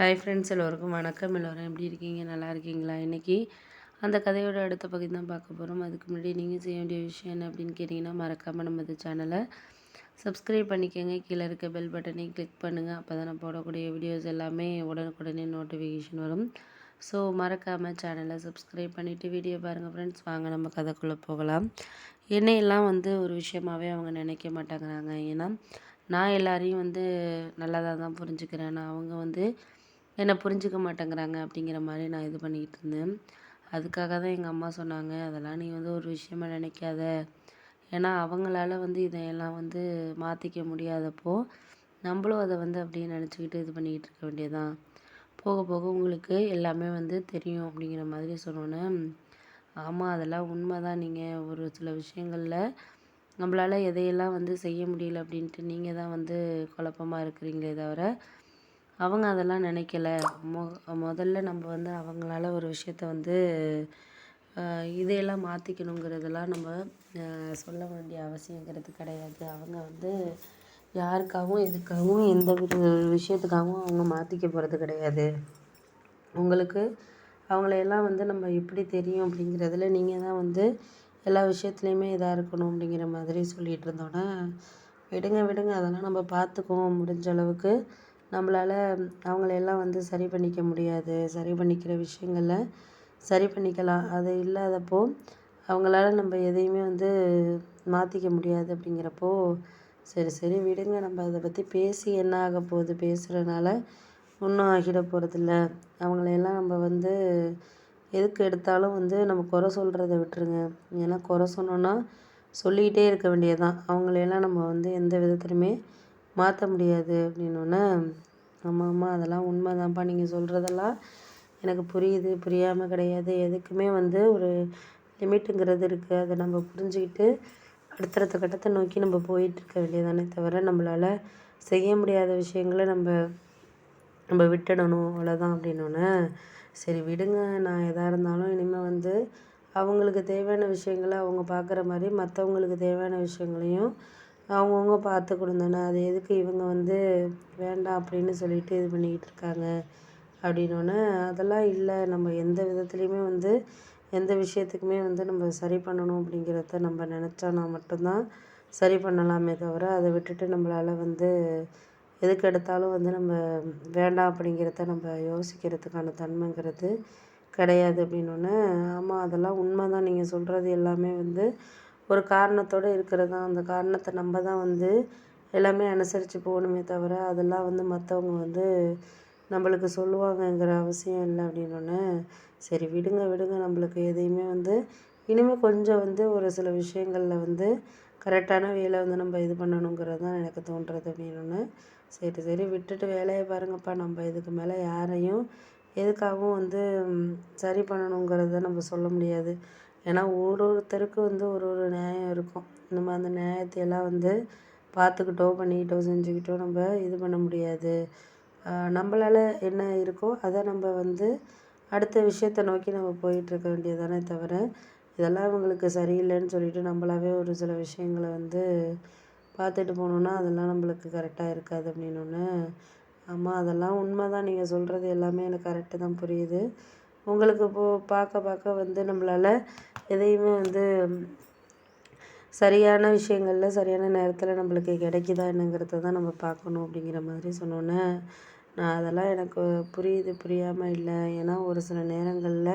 Hi friends எல்லோருக்கும் வணக்கம். எல்லோரும் எப்படி இருக்கீங்க? நல்லா இருக்கீங்களா? இன்றைக்கி அந்த கதையோட அடுத்த பகுதி தான் பார்க்க போகிறோம் அதுக்கு முன்னாடி நீங்கள் செய்ய வேண்டிய விஷயம் என்ன அப்படின்னு கேட்டிங்கன்னா மறக்காமல் நம்ம இந்த சேனலை சப்ஸ்கிரைப் பண்ணிக்கோங்க. கீழே இருக்க பெல் பட்டனையும் கிளிக் பண்ணுங்கள் அப்போ தான் நான் போடக்கூடிய வீடியோஸ் எல்லாமே உடனுக்குடனே நோட்டிஃபிகேஷன் வரும். ஸோ மறக்காமல் சேனலை சப்ஸ்கிரைப் பண்ணிவிட்டு வீடியோ பாருங்கள் ஃப்ரெண்ட்ஸ் வாங்க நம்ம கதைக்குள்ளே போகலாம். என்னையெல்லாம் வந்து ஒரு விஷயமாகவே அவங்க நினைக்க மாட்டேங்கிறாங்க. ஏன்னா நான் எல்லாரையும் வந்து நல்லதாக தான் புரிஞ்சுக்கிறேன். நான் அவங்க வந்து என்னை புரிஞ்சுக்க மாட்டேங்கிறாங்க அப்படிங்கிற மாதிரி நான் இது பண்ணிக்கிட்டு இருந்தேன். அதுக்காக தான் எங்கள் அம்மா சொன்னாங்க அதெல்லாம் நீ வந்து ஒரு விஷயமா நினைக்காத. ஏன்னா அவங்களால வந்து இதையெல்லாம் வந்து மாற்றிக்க முடியாதப்போ நம்மளும் அதை வந்து அப்படியே நினச்சிக்கிட்டு இது பண்ணிக்கிட்டு இருக்க வேண்டியதான் போக போக உங்களுக்கு எல்லாமே வந்து தெரியும் அப்படிங்கிற மாதிரி சொன்னோன்னே ஆமாம் அதெல்லாம் உண்மை தான் நீங்கள் ஒரு சில விஷயங்களில் நம்மளால் எதையெல்லாம் வந்து செய்ய முடியல அப்படின்ட்டு நீங்கள் தான் வந்து குழப்பமாக இருக்கிறீங்களே தவிர அவங்க அதெல்லாம் நினைக்கல. மொ முதல்ல நம்ம வந்து அவங்களால ஒரு விஷயத்த வந்து இதையெல்லாம் மாற்றிக்கணுங்கிறதெல்லாம் நம்ம சொல்ல வேண்டிய அவசியங்கிறது கிடையாது. அவங்க வந்து யாருக்காகவும் எதுக்காகவும் எந்த வித விஷயத்துக்காகவும் அவங்க மாற்றிக்க போகிறது கிடையாது. உங்களுக்கு அவங்களையெல்லாம் வந்து நம்ம எப்படி தெரியும் அப்படிங்கிறதுல நீங்கள் தான் வந்து எல்லா விஷயத்துலையுமே இதாக இருக்கணும் அப்படிங்கிற மாதிரி சொல்லிகிட்டு இருந்தோன்னே விடுங்க விடுங்க. அதெல்லாம் நம்ம பார்த்துக்குவோம் முடிஞ்ச அளவுக்கு. நம்மளால் அவங்களையெல்லாம் வந்து சரி பண்ணிக்க முடியாது. சரி பண்ணிக்கிற விஷயங்கள சரி பண்ணிக்கலாம். அது இல்லாதப்போ அவங்களால நம்ம எதையுமே வந்து மாற்றிக்க முடியாது அப்படிங்கிறப்போ சரி சரி விடுங்க. நம்ம அதை பற்றி பேசி என்ன ஆக போகுது? பேசுகிறனால ஒன்றும் ஆகிட போகிறதில்ல அவங்களையெல்லாம் நம்ம வந்து எதுக்கு எடுத்தாலும் வந்து நம்ம குறை சொல்கிறத விட்டுருங்க. ஏன்னா குறை சொன்னோன்னா சொல்லிக்கிட்டே இருக்க வேண்டியது தான் அவங்களையெல்லாம் நம்ம வந்து எந்த விதத்துலையுமே மாற்ற முடியாது அப்படின்னோடனே ஆமாம் ஆமாம் அதெல்லாம் உண்மை தான்ப்பா நீங்கள் சொல்கிறதெல்லாம் எனக்கு புரியுது புரியாமல் கிடையாது. எதுக்குமே வந்து ஒரு லிமிட்டுங்கிறது இருக்குது அதை நம்ம புரிஞ்சுக்கிட்டு அடுத்தடுத்த கட்டத்தை நோக்கி நம்ம போயிட்டுருக்க வேண்டியதானே தவிர நம்மளால் செய்ய முடியாத விஷயங்களை நம்ம நம்ம விட்டுடணும். அவ்வளோதான் அப்படின்னோடனே சரி விடுங்க. நான் எதாக இருந்தாலும் இனிமேல் வந்து அவங்களுக்கு தேவையான விஷயங்களை அவங்க பார்க்குற மாதிரி மற்றவங்களுக்கு தேவையான விஷயங்களையும் அவங்கவுங்க பார்த்துக்கணும் தானே அது எதுக்கு இவங்க வந்து வேண்டாம் அப்படின்னு சொல்லிட்டு இது பண்ணிக்கிட்டு இருக்காங்க அப்படின்னோடனே அதெல்லாம் இல்லை நம்ம எந்த விதத்துலேயுமே வந்து எந்த விஷயத்துக்குமே வந்து நம்ம சரி பண்ணணும் அப்படிங்கிறத நம்ம நினச்சோன்னா மட்டும்தான் சரி பண்ணலாமே தவிர அதை விட்டுட்டு நம்மளால் வந்து எதுக்கு எடுத்தாலும் வந்து நம்ம வேண்டாம் அப்படிங்கிறத நம்ம யோசிக்கிறதுக்கான தன்மைங்கிறது கிடையாது அப்படின்னோடனே ஆமாம் அதெல்லாம் உண்மை தான் நீங்கள் சொல்கிறது எல்லாமே வந்து ஒரு காரணத்தோடு இருக்கிறது? தான் அந்த காரணத்தை நம்ம தான் வந்து எல்லாமே அனுசரித்து போகணுமே தவிர அதெல்லாம் வந்து மற்றவங்க வந்து நம்மளுக்கு சொல்லுவாங்கங்கிற அவசியம் இல்லை அப்படின்னோடனே சரி விடுங்க விடுங்க. நம்மளுக்கு எதையுமே வந்து இனிமேல் கொஞ்சம் வந்து ஒரு சில விஷயங்களில் வந்து கரெக்டான வேலை வந்து நம்ம இது பண்ணணுங்கிறது தான் எனக்கு தோன்றுறது அப்படின்னோடனே சரி சரி. விட்டுட்டு வேலையை பாருங்கப்பா. நம்ம இதுக்கு மேலே யாரையும் எதுக்காகவும் வந்து சரி பண்ணணுங்கிறத நம்ம சொல்ல முடியாது. ஏன்னா ஒரு ஒருத்தருக்கும் வந்து ஒரு ஒரு நியாயம் இருக்கும். நம்ம அந்த நியாயத்தையெல்லாம் வந்து பார்த்துக்கிட்டோ பண்ணிக்கிட்டோ செஞ்சுக்கிட்டோ நம்ம இது பண்ண முடியாது. நம்மளால் என்ன இருக்கோ அதை நம்ம வந்து அடுத்த விஷயத்த நோக்கி நம்ம போயிட்டுருக்க வேண்டியதானே தவிர இதெல்லாம் அவங்களுக்கு சரியில்லைன்னு சொல்லிட்டு நம்மளாவே ஒரு சில விஷயங்களை வந்து பார்த்துட்டு போனோம்னா அதெல்லாம் நம்மளுக்கு கரெக்டாக இருக்காது அப்படின்னோடனே ஆமாம் அதெல்லாம் உண்மை தான் நீங்கள் சொல்கிறது எல்லாமே எனக்கு கரெக்டு தான் புரியுது. உங்களுக்கு இப்போது பார்க்க பார்க்க வந்து நம்மளால் எதையுமே வந்து சரியான விஷயங்களில் சரியான நேரத்தில் நம்மளுக்கு கிடைக்குதா என்னங்கிறத தான் நம்ம பார்க்கணும் அப்படிங்கிற மாதிரி சொன்னோன்னே நான் அதெல்லாம் எனக்கு புரியுது புரியாமல் இல்லை. ஏன்னா ஒரு சில நேரங்களில்